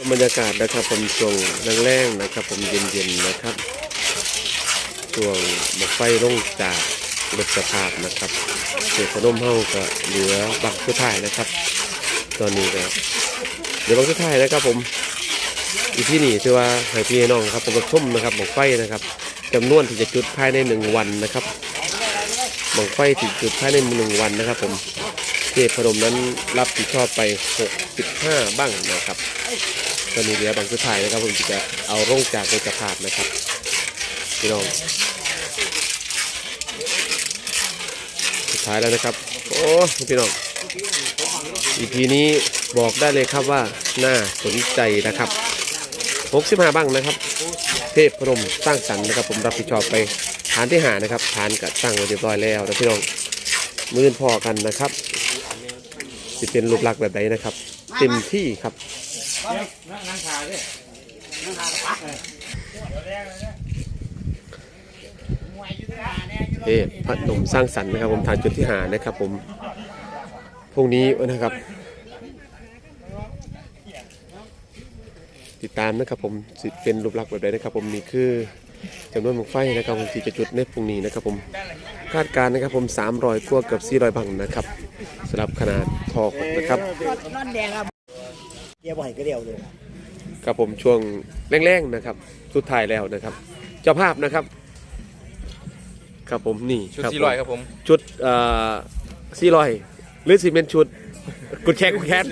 บรรยากาศนะครับผมช่วงแรงๆนะครับ ผมเย็นๆนะครับช่วงหมกไฟลงจากรถสภาพนะครับเศษขนมเฮาก็เหลือบักสุดท้ายนะครับ ตอนนี้ก็เหลือบักสุดท้ายนะครับ ผมอีที่นี่คือว่าให้พี่น้องครับผมรับชมนะครับหมกไฟนะครับจำนวนที่จะจุดภายในหนึ่งวันนะครับหมกไฟที่จุดภายในหนึ่งวันนะครับ ผมเทพพนมนั้นรับผิดชอบไป 65 บ้างนะครับ ตอนนี้เหลือบางสุดท้ายนะครับผมจะเอาร่งจากในกระพาดนะครับพี่น้องสุดท้ายแล้วนะครับ โอ้พี่น้องอีพีนี้บอกได้เลยครับว่าน่าสนใจนะครับ65บ้างนะครับ เทพพนมสร้างสรรค์นะครับ ผมรับผิดชอบไปฐานที่หานะครับฐานกัตั้งไว้เรียบร้อยแล้วนะพี่น้องมือนพอกันนะครับจะเป็นรูปลักษณ์แบบไหนนะครับ เต็มที่ครับ เทพพนมสร้างสรรค์นะครับผมฐานจุดที่หานะครับผมพรุ่งนี้นะครับ ติดตามนะครับผมสิเป็นรูปลักษณ์แบบใดนะครับ ผมนี่คือจำนวนบังไฟนะครับผมที่จะจุดในพรุ่งนี้นะครับผมคาดการณ์นะครับผม300กว่าเกือบ400บังนะครับสำหรับขนาดทอกนะครับ เดียวบ่อยก็เดียวเลยครับผมช่วงแรงๆนะครับ สุดท้ายแล้วนะครับ เจ้าภาพนะครับ ครับผมนี่ชุดครับสี่ร้อยครับผม ชุดเอ่อสี่ร้อยหรือสิเป็นชุดกุดแขกกุดแขน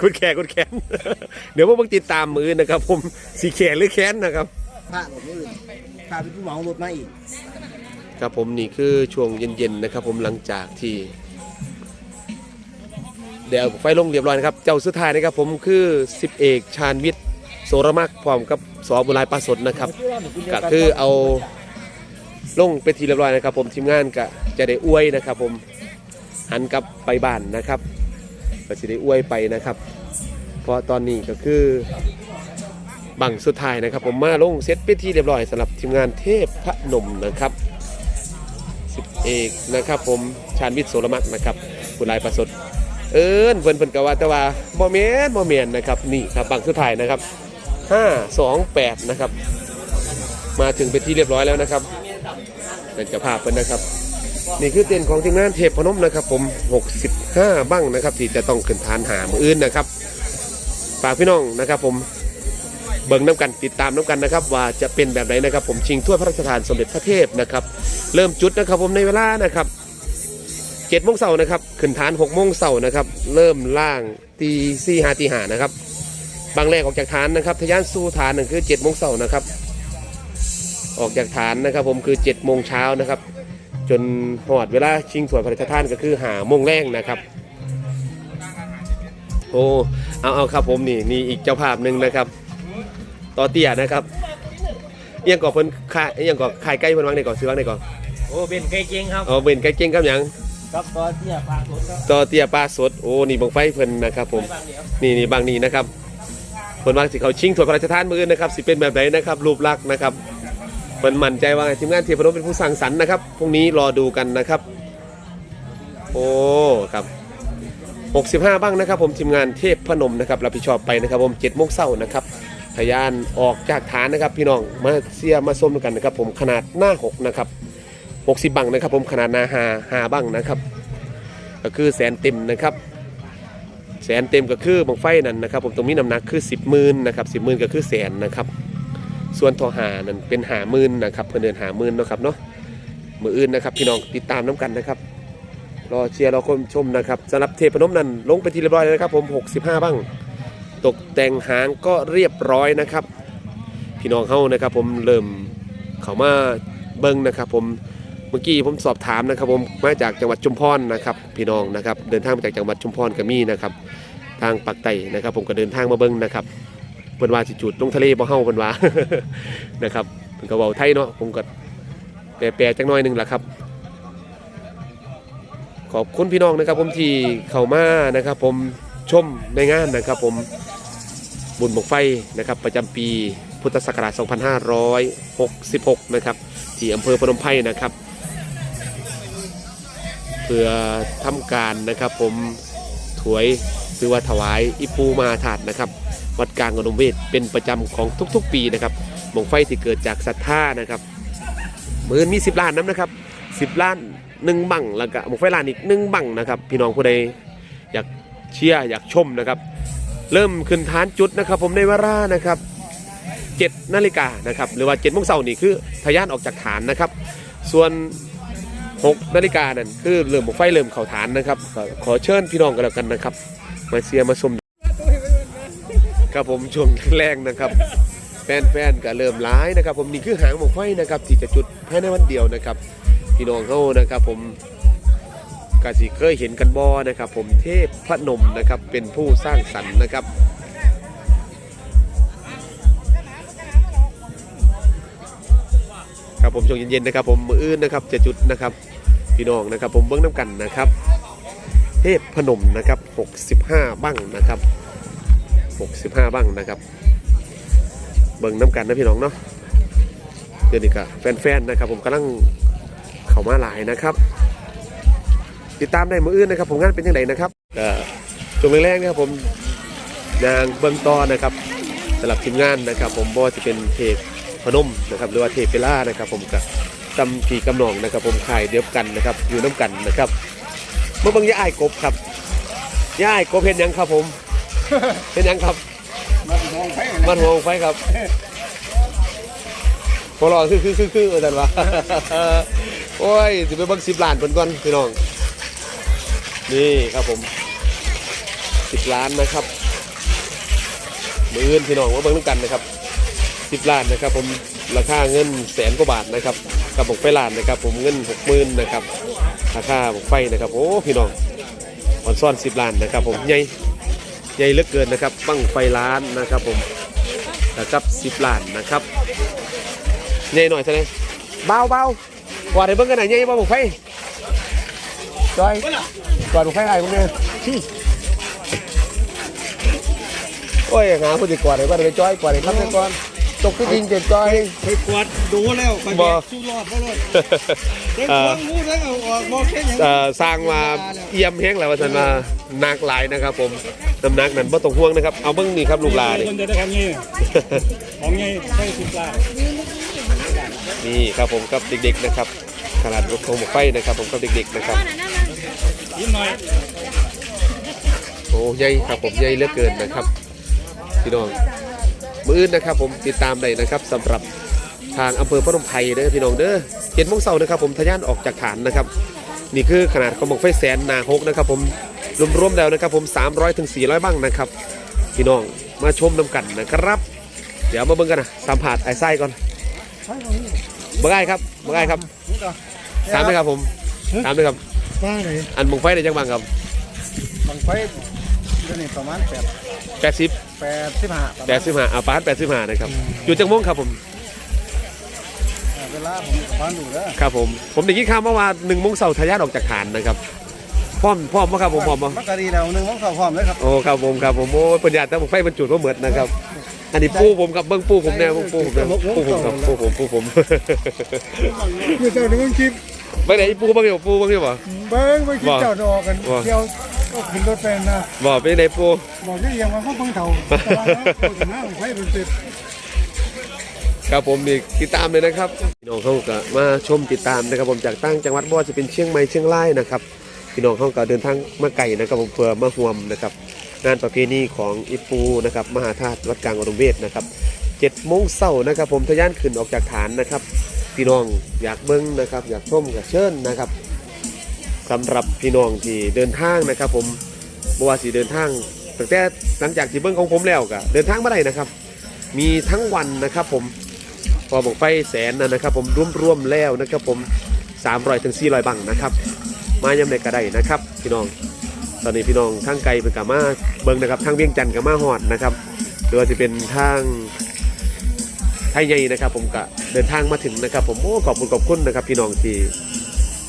กุดแขกกุดแขนเดี๋ยวพวกมึงติดตามมือนะครับ ผมสีแขนหรือแขนนะครับพระหลบมือพาเป็นผู้เหมารถมาอีกครับผมนี่คือช่วงเย็นๆนะครับ ผมหลังจากที่ เดี๋ยวไฟลงเรียบร้อยนะครับ เจ้าสุดท้ายนะครับผมคือสิบเอกชาญวิทย์โสรมักพร้อมกับสอบุรายปราสดนะครับก็คือเอาลงไปนทีเรียบร้อยนะครับ ผมทีมงานก็จะได้อวยนะครับ ผมหันกลับไปบ้านนะครับก็จะได้อวยไปนะครับ เพราะตอนนี้ก็คือบังสุดท้ายนะครับ ผมมาลงเซตไปนที่เรียบร้อยสำหรับทีมงานเทพพระนมนะครับสิบเอกนะครับ ผมชาญวิทย์โสรมักนะครับบุรายประสด เอิญเพิ่นเพิ่นกว่าแต่ว่าบ่แม่นบ่แม่นนะครับนี่ครับบังสุดท้ายนะครับห้าสองแปดนะครับ มาถึงเป็นที่เรียบร้อยแล้วนะครับเป็นจ้าภาพเป็นนะครับ นี่คือเต็นท์ของทีมงานเทพพนมนะครับ ผม 65 บ้างนะครับ ที่จะต้องขึ้นฐานหามืออื่นนะครับฝากพี่น้องนะครับ ผมเบิ่งน้ำกันติดตามน้ำกันนะครับ ว่าจะเป็นแบบไหนนะครับ ผมชิงถ้วยพระราชทานสมเด็จพระเทพนะครับ เริ่มจุดนะครับ ผมในเวลานะครับ เจ็ดโมงเสาร์นะครับ ขึ้นฐานหกโมงเสาร์นะครับ เริ่มล่างตีสี่หาตีหานะครับ บางแรกออกจากฐานนะครับทะยานสู่ฐานนั่นคือเจ็ดโมงเสาร์นะครับ ออกจากฐานนะครับ ผมคือ7จ็ดโมงเช้านะครับ จนหอดเวลาชิงสวยพระราชทานก็คือหาโมงแรงนะครับ โอ้ เอาเอาครับผมนี่นี่อีกเจ้าภาพหนึ่งนะครับ ต่อเตี้ยนะครับเอียงก่อเพิ่นขายเอียงก่อขายใกล้เพิ่นวางในก่อนซื้อวางในก่อนโอ้เป็นไก่เก่งครับ เอาเป็นไก่เก่งครับหยัง ครับตอนที่ปลาสดครับต่อเตี้ยปลาสด โอ้ นี่บังไฟเพิ่นนะครับผม บางเดียวนี่นี่บางนี้นะครับเพิ่นว่าสิเขาชิงถ้วยพระราชทานมืออนะครับสิเป็นแบบไหนนะครับรูปลักษณ์นะครับเพิ่นมั่นใจว่าทีมงานเทพนมเป็นผู้สร้างสรรค์นะครับพรุ่งนี้รอดูกันนะครับ โอ้ครับ 65 บ้างนะครับ ผมทีมงานเทพพนมนะครับรับผิดชอบไปนะครับ ผม7โมงเช้านะครับพยานออกจากฐานนะครับ พี่น้องมาเสียมาส้มกันนะครับ ผมขนาดหน้า6นะครับ 60 บังนะครับ ผมขนาดหน้า5 5บังนะครับ ก็คือแสนเต็มนะครับ แสนเต็มก็คือบังไฟนั่นนะครับ ผมตรงนี้น้ำหนักคือ 10หมื่นนะครับ10หมื่นก็คือแสนนะครับ ส่วนทอหานั่นเป็นหามื่นนะครับเพื่อนเดินหามื่นนะครับเนาะมืออื่นนะครับพี่น้องติดตามน้ำกันนะครับรอเชียร์รอคนชมนะครับสำหรับเทพนมนั้นลงไปทีเรียบร้อยแล้วนะครับ ผม 65 บ้าง ตกแต่งหางก็เรียบร้อยนะครับ พี่น้องเข้านะครับ ผมเริ่มเขามาเบิ้งนะครับ ผม เมื่อกี้ผมสอบถามนะครับผมมาจากจังหวัดชุมพรนะครับพี่น้องนะครับเดินทางมาจากจังหวัดชุมพรก็มีนะครับทางปักไตนะครับ ผมก็เดินทางมาเบิ้งนะครับเพิ่นว่าสิจุดลงทะเลบ่เฮาเพิ่นว่า นะครับเพิ่นก็เว้าไทยเนาะผมก็แปลๆจักหน่อยหนึงล่ะครับ ขอบคุณพี่น้องนะครับผมที่เข้ามานะครับ ผมชมในงานนะครับ ผมบุญบกไฟนะครับ ประจำปีพุทธศักราช 2566 นะครับ ที่อำเภอพนมไพรนะครับ เพื่อทำการนะครับ ผมถวยหรือว่าถวายอิปูมาถาดนะครับ วัดกลางอนุเวศเป็นประจำของทุกๆ ปีนะครับบงไฟที่เกิดจากศรัทธานะครับมือมี10ล้านน้ำนะครับ10ล้านหนึ่งบังแล้วก็บงไฟล้านอีกหนึ่งบังนะครับ พี่น้องผู้ใดอยากเชียร์อยากชมนะครับ เริ่มขึ้นฐานจุดนะครับ ผมในเวลานะครับ7นาฬิกานะครับหรือว่า7โมงเช้านี่คือทะยานออกจากฐานนะครับ ส่วน 6นาฬิกานั่นคือเริ่มไฟเริ่มเข้าฐานนะครับก็ขอเชิญพี่น้องกันแล้วกันนะครับ มาเชียร์มาชมครับผมช่วงแรกนะครับแฟนๆก็เริ่มร้ายนะครับ ผมนี่คือหางหมกไฟนะครับที่จะจุดภายในวันเดียวนะครับพี่น้องเขานะครับ ผมกสิเคยเห็นกันบอนะครับ ผมเทพพระนมนะครับ เป็นผู้สร้างสรรค์นะครับครับผมช่วงเย็นๆนะครับ ผมมืออื่นนะครับจะจุดนะครับ พี่น้องนะครับ ผมเบิ้งน้ำกันนะครับ เทพพนมนะครับ 65บั้งนะครับ 65บั้งนะครับ เบิ่งน้ำกันนะพี่น้องเนาะเดี๋ยวนี้ก็แฟนๆนะครับ ผมกำลังเข้ามาหลายนะครับ ติดตามได้มืออื่นนะครับ ผมงานเป็นยังไงนะครับเอ่อช่วงแรกๆนะครับผมนางเบิ่งต่อนะครับสำหรับทีมงานนะครับ ผมบ่ว่าจะเป็นเทพพนมนะครับ หรือว่าเทพเปล่านะครับ ผมกับ กำพีกำนองนะครับ ผมขายเดียวกันนะครับ อยู่น้ำกันนะครับเมื่อเบางย่าไอ้ายกบครับย่าไอ้ายกบเห็นยังครับผมเห็นยังครับมาถึงห้องไฟมันหัวไฟครับพอรอคือคือคือคืออาจารย์วะโอ้ยจะไปเบิ่งสิบล้านเพิ่นก่อนพี่น้องนี่ครับผมสิบล้านนะครับมืออื่นพี่น้องว่าเบิ่งด้วยกันนะครับสิบล้านนะครับ ผมราคาเงินแสนกว่าบาทนะครับ กับผมไฟล้านนะครับ ผมเงินหกหมื่นนะครับราคาผมไฟนะครับ โอ้พี่น้องออนซ่อนสิบล้านนะครับ ผมใหญ่ใหญ่เหลือเกินนะครับบั้งไฟล้านนะครับ ผมนะครับสิบล้านนะครับใหญ่หน่อยเท่าไหร่เบาเบากว่าได้เบิ่งกันหน่อยใหญ่บ่บังไฟจอยกว่าบังไฟไอ้พวกนี้โอ้ยหาผู้ติดกว่าได้บ่ได้ไปจอยกว่าได้ทำได้ก่อน ตกที่ดินเจ็ดจอย ไปกวาดดูแล้วไปบ่ สู้รอดเพราะรอดเด็กควงงูแล้วเอาออกบอกแค่ยังเอ่อสร้างมาเอี่ยมแห้งแล้วว่านมาหนักหลายนะครับ ผมน้ำหนักนั้นบ่ต้องห่วงนะครับเอาเบิ่งนี่ครับลูกหลานนี่ คนจะได้ทำไงของไงได้สิบลา นี่ครับผมกับเด็กๆนะครับขนาดรถของหมไฟนะครับ ผมกับเด็กๆนะครับยิ้มหน่อยโอ้ใหญ่ครับผมใหญ่เหลือเกินนะครับพี่น้อง มืออื่นนะครับผมติดตามได้นะครับสำหรับทางอำเภอพนมไพรเด้อพี่น้องเด้อเจ็ดโมงเช้านะครับผมทะยานออกจากฐานนะครับ นี่คือขนาดของหมกไฟแสนนาฮกนะครับผมรวมๆแล้วนะครับผม 300ถึง400 บ้างนะครับ พี่น้องมาชมน้ำกันนะครับ เดี๋ยวมาเบิ่งกันนะสัมผัสไอ้ไส้ก่อนเบิ่งไอ้ครับเบิ่งไอ้ครับถามเลยครับผมถามเลยครับบ้างไหนอันหมกไฟได้จังบ้างครับบังไฟ เดี๋ยวนี้ประมาณแปดแปดสิบแปดสิบห้าแปดสิบห้าอาปานแปดสิบห้านะครับ อยู่จังมงครับผม เวลาผมประมาณดูแล้วครับผม ผมได้ยินข่าวมาว่าหนึ่งโมงเสาร์ทายาทออกจากฐานนะครับ พร้อมพร้อมไหมครับผมพร้อมไหมมักกะดีแล้วหนึ่งของเขาพร้อมเลยครับโอ้ครับผมครับผมโอ้ปัญญาแต่ผมไฟบรรจุก็เหมือนนะครับ อันนี้ปูผมครับเบิ้งปูผมเนี่ยเบิ้งปูผมเนี่ยปูผมครับปูผมปูผมอยู่เจ้าหนึ่งคลิปไปไหนปูบ้างอยู่ปูบ้างอยู่บ่เบิ้งไปคลิปเจ้าดอกกันว่าเที่ยว ก็ขึ้นรถแฟนนะบ่ไปไหนปูบอกได้ยังว่าเขาเพิ่งเท่าแต่ว่าเขาถึงหน้าไฟเป็นสิบครับผมนี่ติดตามเลยนะครับพี่น้องเขาก็มาชมติดตามนะครับ ผมจากตั้งจังหวัดบ่ว่าจะเป็นเชียงใหม่เชียงรายนะครับพี่น้องเขาก็เดินทางมาไกลนะครับผมเพื่อมาห่วมนะครับงานประเพณีของอิปูนะครับมหาธาตุวัดกลางอรุณเวทนะครับเจ็ดโมงเช้านะครับ ผมทะยานขึ้นออกจากฐานนะครับ พี่น้องอยากเบิ้งนะครับ อยากชมกับเชิญนะครับ สำหรับพี่น้องที่เดินทางนะครับ ผมบว่าสีเดินทางตั้งแต่หลังจากที่เบิ้งของผมแล้วก็เดินทางมาได้นะครับ มีทั้งวันนะครับผมพอบอกไฟแสนนะนะครับ ผมรวมๆแล้วนะครับ ผม300ถึง400บังนะครับ มายำในกระไดนะครับ พี่น้อง ตอนนี้พี่น้องทางไกลเป็นกามาเบิ้งนะครับทางเวียงจันทร์กับมาฮอดนะครับหรือว่าจะเป็นทางไทยใหญ่นะครับ ผมก็เดินทางมาถึงนะครับ ผมโอ้ขอบคุณขอบคุณนะครับ พี่น้องที่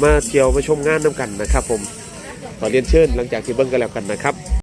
มาเที่ยวมาชมงานน้ำกันนะครับ ผมขอเรียนเชิญหลังจากที่เบิ้งกันแล้วกันนะครับ